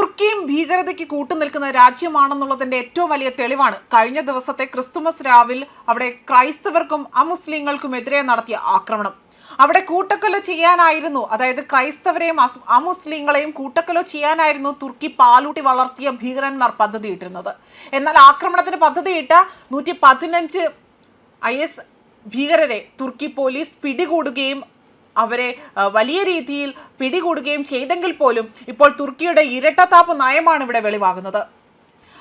തുർക്കിയും ഭീകരതയ്ക്ക് കൂട്ടുനിൽക്കുന്ന രാജ്യമാണെന്നുള്ളതിന്റെ ഏറ്റവും വലിയ തെളിവാണ്. കഴിഞ്ഞ ദിവസത്തെ ക്രിസ്തുമസ് രാവിൽ അവിടെ ക്രൈസ്തവർക്കും അമുസ്ലിങ്ങൾക്കും എതിരെ നടത്തിയ ആക്രമണം. അവിടെ കൂട്ടക്കൊല ചെയ്യാനായിരുന്നു അതായത് ക്രൈസ്തവരെയും അമുസ്ലിങ്ങളെയും കൂട്ടക്കൊല ചെയ്യാനായിരുന്നു തുർക്കി പാലൂട്ടി വളർത്തിയ ഭീകരന്മാർ പദ്ധതിയിട്ടിരുന്നത്. എന്നാൽ ആക്രമണത്തിന് പദ്ധതിയിട്ട നൂറ്റി പതിനഞ്ച് ഐ എസ് ഭീകരരെ തുർക്കി പോലീസ് പിടികൂടുകയും അവരെ വലിയ രീതിയിൽ പിടികൂടുകയും ചെയ്തെങ്കിൽ പോലും ഇപ്പോൾ തുർക്കിയുടെ ഇരട്ടത്താപ്പ് നയമാണ് ഇവിടെ വെളിവാകുന്നത്.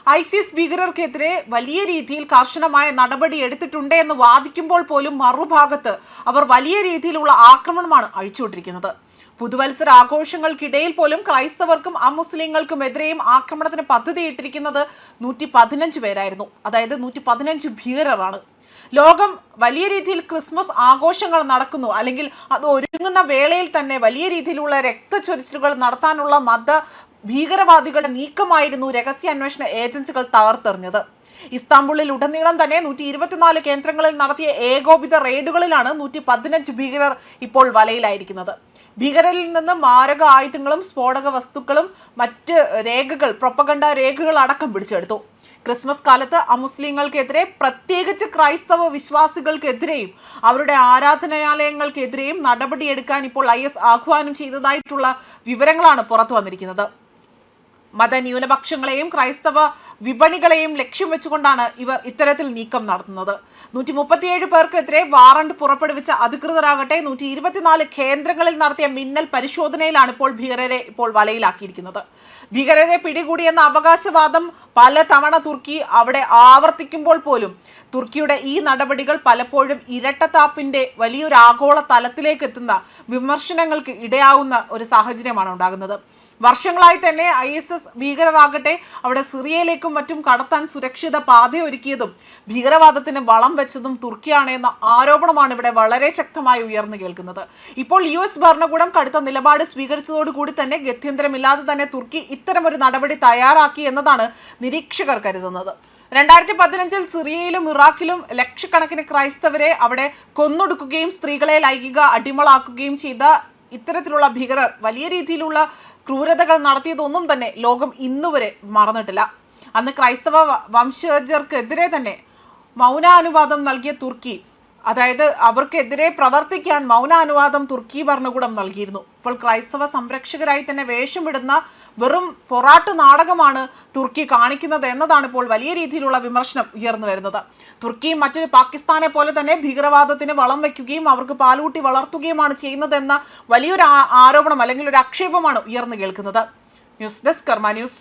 ഐസിസ് ഭീകരർക്കെതിരെ വലിയ രീതിയിൽ കർശനമായ നടപടി എടുത്തിട്ടുണ്ട് എന്ന് വാദിക്കുമ്പോൾ പോലും മറുഭാഗത്ത് അവർ വലിയ രീതിയിലുള്ള ആക്രമണമാണ് അഴിച്ചുകൊണ്ടിരിക്കുന്നത്. പുതുവത്സര ആഘോഷങ്ങൾക്കിടയിൽ പോലും ക്രൈസ്തവർക്കും അമുസ്ലിങ്ങൾക്കും എതിരെയും ആക്രമണത്തിന് പദ്ധതിയിട്ടിരിക്കുന്നത് നൂറ്റി പതിനഞ്ച് പേരായിരുന്നു. അതായത് നൂറ്റി പതിനഞ്ച് ഭീകരരാണ്. ലോകം വലിയ രീതിയിൽ ക്രിസ്മസ് ആഘോഷങ്ങൾ നടക്കുന്നു. അല്ലെങ്കിൽ അത് ഒരുങ്ങുന്ന വേളയിൽ തന്നെ വലിയ രീതിയിലുള്ള രക്തച്ചൊരിച്ചിലുകൾ നടത്താനുള്ള മത ഭീകരവാദികളുടെ നീക്കമായിരുന്നു രഹസ്യാന്വേഷണ ഏജൻസികൾ തകർത്തെറിഞ്ഞത്. ഇസ്താംബുളിൽ ഉടനീളം തന്നെ നൂറ്റി ഇരുപത്തിനാല് കേന്ദ്രങ്ങളിൽ നടത്തിയ ഏകോപിത റെയ്ഡുകളിലാണ് നൂറ്റി പതിനഞ്ച് ഭീകരർ ഇപ്പോൾ വലയിലായിരിക്കുന്നത്. ഭീകരരിൽ നിന്ന് മാരക ആയുധങ്ങളും സ്ഫോടക വസ്തുക്കളും മറ്റ് രേഖകൾ പ്രൊപ്പഗണ്ട രേഖകൾ അടക്കം പിടിച്ചെടുത്തു. ക്രിസ്മസ് കാലത്ത് അമുസ്ലിങ്ങൾക്കെതിരെ പ്രത്യേകിച്ച് ക്രൈസ്തവ വിശ്വാസികൾക്കെതിരെയും അവരുടെ ആരാധനാലയങ്ങൾക്കെതിരെയും നടപടിയെടുക്കാൻ ഇപ്പോൾ ഐ എസ് ആഹ്വാനം ചെയ്തതായിട്ടുള്ള വിവരങ്ങളാണ് പുറത്തു വന്നിരിക്കുന്നത്. മതന്യൂനപക്ഷങ്ങളെയും ക്രൈസ്തവ വിപണികളെയും ലക്ഷ്യം വെച്ചുകൊണ്ടാണ് ഇവർ ഇത്തരത്തിൽ നീക്കം നടത്തുന്നത്. നൂറ്റി മുപ്പത്തിയേഴ് പേർക്കെതിരെ വാറണ്ട് പുറപ്പെടുവിച്ച അധികൃതരാകട്ടെ നൂറ്റി ഇരുപത്തിനാല് കേന്ദ്രങ്ങളിൽ നടത്തിയ മിന്നൽ പരിശോധനയിലാണ് ഇപ്പോൾ ഭീകരരെ ഇപ്പോൾ വലയിലാക്കിയിരിക്കുന്നത്. ഭീകരരെ പിടികൂടിയെന്ന അവകാശവാദം പലതവണ തുർക്കി അവിടെ ആവർത്തിക്കുമ്പോൾ പോലും തുർക്കിയുടെ ഈ നടപടികൾ പലപ്പോഴും ഇരട്ടത്താപ്പിന്റെ വലിയൊരു ആഗോള തലത്തിലേക്ക് എത്തുന്ന വിമർശനങ്ങൾക്ക് ഇടയാവുന്ന ഒരു സാഹചര്യമാണ് ഉണ്ടാകുന്നത്. വർഷങ്ങളായി തന്നെ ഐ എസ് എസ് ഭീകരരാകട്ടെ അവിടെ സിറിയയിലേക്കും മറ്റും കടത്താൻ സുരക്ഷിത പാതയൊരുക്കിയതും ഭീകരവാദത്തിന് വളം വെച്ചതും തുർക്കിയാണ് എന്ന ആരോപണമാണ് ഇവിടെ വളരെ ശക്തമായി ഉയർന്നു കേൾക്കുന്നത്. ഇപ്പോൾ യു എസ് ഭരണകൂടം കടുത്ത നിലപാട് സ്വീകരിച്ചതോടുകൂടി തന്നെ ഗത്യന്തരമില്ലാതെ തന്നെ തുർക്കി ഇത്തരമൊരു നടപടി തയ്യാറാക്കി എന്നതാണ് നിരീക്ഷകർ കരുതുന്നത്. രണ്ടായിരത്തി പതിനഞ്ചിൽ സിറിയയിലും ഇറാഖിലും ലക്ഷക്കണക്കിന് ക്രൈസ്തവരെ അവിടെ കൊന്നൊടുക്കുകയും സ്ത്രീകളെ ലൈംഗിക അടിമളാക്കുകയും ചെയ്ത ഇത്തരത്തിലുള്ള ഭീകരർ വലിയ രീതിയിലുള്ള ക്രൂരതകൾ നടത്തിയതൊന്നും തന്നെ ലോകം ഇന്നുവരെ മറന്നിട്ടില്ല. അന്ന് ക്രൈസ്തവ വംശജർക്കെതിരെ തന്നെ മൗനാനുവാദം നൽകിയ തുർക്കി അതായത് അവർക്കെതിരെ പ്രവർത്തിക്കാൻ മൗനാനുവാദം തുർക്കി ഭരണകൂടം നൽകിയിരുന്നു. ഇപ്പോൾ ക്രൈസ്തവ സംരക്ഷകരായി തന്നെ വേഷമിടുന്ന വെറും പൊറാട്ട് നാടകമാണ് തുർക്കി കാണിക്കുന്നത് എന്നതാണ് ഇപ്പോൾ വലിയ രീതിയിലുള്ള വിമർശനം ഉയർന്നു വരുന്നത്. തുർക്കിയും മറ്റൊരു പാകിസ്ഥാനെ പോലെ തന്നെ ഭീകരവാദത്തിന് വളം വയ്ക്കുകയും അവർക്ക് പാലൂട്ടി വളർത്തുകയുമാണ് ചെയ്യുന്നതെന്ന വലിയൊരു ആരോപണം അല്ലെങ്കിൽ ഒരു ആക്ഷേപമാണ് ഉയർന്നു കേൾക്കുന്നത്. News desk Karma news.